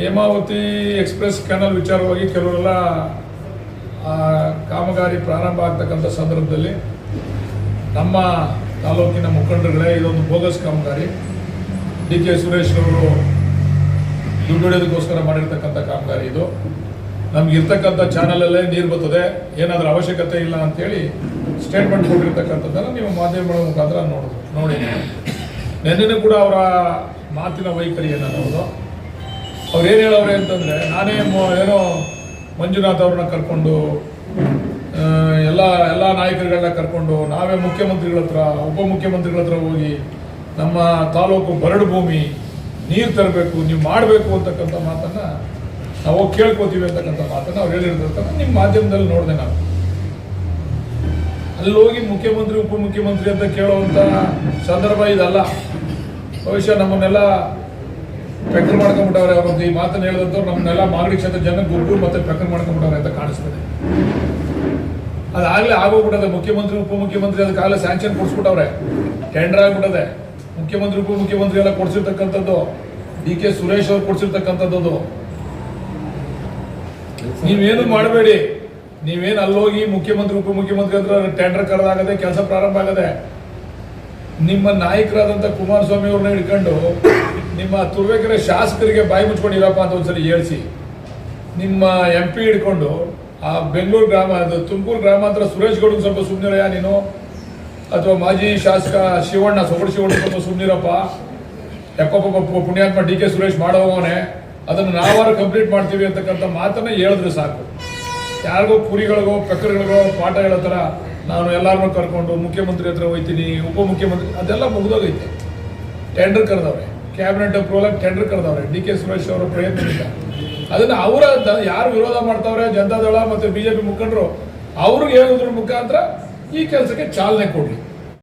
Hemavathi express kennel ವಿಚಾರವಾಗಿ ಕೆಲವರೆಲ್ಲ ಕಾಮಗಾರಿ ಪ್ರಾರಂಭ ಆಗ್ತಕ್ಕಂಥ ಸಂದರ್ಭದಲ್ಲಿ ನಮ್ಮ ತಾಲೂಕಿನ ಮುಖಂಡರುಗಳೇ, ಇದೊಂದು ಬೋಗಸ್ ಕಾಮಗಾರಿ. ಡಿ ಕೆ ಸುರೇಶ್ ಅವರು ದುಡ್ಡು ಹೊಡೆಯೋದಕ್ಕೋಸ್ಕರ ಮಾಡಿರ್ತಕ್ಕಂಥ ಕಾಮಗಾರಿ ಇದು. ನಮ್ಗೆ ಇರ್ತಕ್ಕಂಥ ಚಾನಲಲ್ಲೇ ನೀರು ಬರ್ತದೆ, ಏನಾದರೂ ಅವಶ್ಯಕತೆ ಇಲ್ಲ ಅಂತೇಳಿ ಸ್ಟೇಟ್ಮೆಂಟ್ ಕೊಟ್ಟಿರ್ತಕ್ಕಂಥದ್ದನ್ನು ನೀವು ಮಾಧ್ಯಮಗಳ ಮುಖಾಂತರ ನೋಡಿದ್ರು ನೋಡಿ. ನೆನ್ನೆನೂ ಕೂಡ ಅವರ ಮಾತಿನ ವೈಖರಿ ಏನನ್ನೋದು ಅವ್ರು ಏನು ಹೇಳೋರೆ ಅಂತಂದರೆ, ನಾನೇ ಏನೋ ಮಂಜುನಾಥ್ ಅವ್ರನ್ನ ಕರ್ಕೊಂಡು ಎಲ್ಲ ಎಲ್ಲ ನಾಯಕರುಗಳನ್ನ ಕರ್ಕೊಂಡು ನಾವೇ ಮುಖ್ಯಮಂತ್ರಿಗಳ ಹತ್ರ, ಉಪಮುಖ್ಯಮಂತ್ರಿಗಳ ಹತ್ರ ಹೋಗಿ ನಮ್ಮ ತಾಲೂಕು ಬರಡು ಭೂಮಿ, ನೀರು ತರಬೇಕು, ನೀವು ಮಾಡಬೇಕು ಅಂತಕ್ಕಂಥ ಮಾತನ್ನು ನಾವು ಕೇಳ್ಕೊತೀವಿ ಅಂತಕ್ಕಂಥ ಮಾತನ್ನು ಅವ್ರು ಹೇಳಿರ್ತಕ್ಕಂಥ ನಿಮ್ಮ ಮಾಧ್ಯಮದಲ್ಲಿ ನೋಡಿದೆ ನಾನು. ಅಲ್ಲಿ ಹೋಗಿ ಮುಖ್ಯಮಂತ್ರಿ, ಉಪಮುಖ್ಯಮಂತ್ರಿ ಅಂತ ಕೇಳೋವಂಥ ಸಂದರ್ಭ ಇದಲ್ಲ. ಬಹುಶಃ ನಮ್ಮನ್ನೆಲ್ಲ ಪೆಕ್ಕರ್ ಮಾಡ್ಕೊಂಡ್ಬಿಟ್ಟವ್ರೆ ಅವ್ರದ್ದು ಈ ಮಾತನ್ನು ಹೇಳಿದಂಥವ್ರು ನಮ್ಮನ್ನೆಲ್ಲ ಮಾಗಡಿ ಕ್ಷೇತ್ರ ಜನ ಗುರುಗಳು ಮತ್ತೆ ಪ್ರಕರಣ ಮಾಡ್ಕೊಂಡ್ಬಿಟ್ಟವ್ರೆ ಅಂತ ಕಾಣಿಸ್ತದೆ. ಅದಾಗಲೇ ಆಗೋಗ್ಬಿಟ್ಟದೆ, ಮುಖ್ಯಮಂತ್ರಿ, ಉಪಮುಖ್ಯಮಂತ್ರಿ ಅದಕ್ಕಾಗಲೇ ಸ್ಯಾಂಕ್ಷನ್ ಕೊಡಿಸ್ಬಿಟ್ಟವ್ರೆ. ಟೆಂಡರ್ ಆಗ್ಬಿಟ್ಟದೆ. ಮುಖ್ಯಮಂತ್ರಿ, ಉಪಮುಖ್ಯಮಂತ್ರಿ ಎಲ್ಲ ಕೊಡಿಸಿರ್ತಕ್ಕಂಥದ್ದು. ಡಿ ಕೆ ಸುರೇಶ್ ಅವ್ರು ಕೊಡಿಸಿರ್ತಕ್ಕಂಥದ್ದು. ನೀವೇನು ಮಾಡಬೇಡಿ. ನೀವೇನು ಅಲ್ಲೋಗಿ ಮುಖ್ಯಮಂತ್ರಿ, ಉಪಮುಖ್ಯಮಂತ್ರಿ ಹತ್ರ ಟೆಂಡರ್ ಕರೆದಾಗದೆ ಕೆಲಸ ಪ್ರಾರಂಭ ಆಗದೆ ನಿಮ್ಮ ನಾಯಕರಾದಂಥ ಕುಮಾರಸ್ವಾಮಿ ಅವ್ರನ್ನ ಹಿಡ್ಕೊಂಡು ನಿಮ್ಮ ತುರ್ವೇಕರೆ ಶಾಸಕರಿಗೆ ಬಾಯಿ ಮುಚ್ಕೊಂಡಿರಪ್ಪ ಅಂತ ಒಂದ್ಸರಿ ಹೇಳ್ಸಿ. ನಿಮ್ಮ ಎಂ ಪಿ ಹಿಡ್ಕೊಂಡು ಆ ಬೆಂಗಳೂರು ಗ್ರಾಮ ತುಮಕೂರು ಗ್ರಾಮಾಂತರ ಸುರೇಶ್ ಗೌಡ ಸ್ವಲ್ಪ ಸುಮ್ಮನಿರಯ್ಯ ನೀನು? ಅಥವಾ ಮಾಜಿ ಶಾಸಕ ಶಿವಣ್ಣ, ಸೊಗಡು ಶಿವಣ್ಣ ಸ್ವಲ್ಪ ಸುಮ್ಮನಿರಪ್ಪ ಯಾಕಪ್ಪ ಪುಣ್ಯಾತ್ಮ ಡಿ ಕೆ ಸುರೇಶ್ ಮಾಡೋವನೇ ಅದನ್ನು ನಾವಾರು ಕಂಪ್ಲೀಟ್ ಮಾಡ್ತೀವಿ ಅಂತಕ್ಕಂಥ ಮಾತನ್ನ ಹೇಳಿದ್ರೆ ಸಾಕು. ಯಾರಿಗೋ ಕುರಿಗಳಿಗೋ ಪಕ್ಕಗಳಿಗೋ ಪಾಠ ಹೇಳೋ ನಾನು ಎಲ್ಲರನ್ನೂ ಕರ್ಕೊಂಡು ಮುಖ್ಯಮಂತ್ರಿ ಹತ್ರ ಹೋಗ್ತೀನಿ, ಉಪಮುಖ್ಯಮಂತ್ರಿ, ಅದೆಲ್ಲ ಮುಗಿದೋಗೈತೆ. ಟೆಂಡರ್ ಕರೆದವ್ರೆ. ಕ್ಯಾಬಿನೆಟ್ ಅಪ್ರೂವಲ್ ಟೆಂಡರ್ ಕರೆದವ್ರೆ. ಡಿ ಕೆ ಸುರೇಶ್ ಅವರ ಪ್ರಯತ್ನದಿಂದ ಅದನ್ನ ಅವರ ಯಾರು ವಿರೋಧ ಮಾಡ್ತಾವ್ರೆ? ಜನತಾದಳ ಮತ್ತೆ ಬಿಜೆಪಿ ಮುಖಂಡರು, ಅವ್ರಿಗೆ ಹೇಳೋದ್ರ ಮುಖಾಂತರ ಈ ಕೆಲಸಕ್ಕೆ ಚಾಲನೆ ಕೊಡ್ಲಿ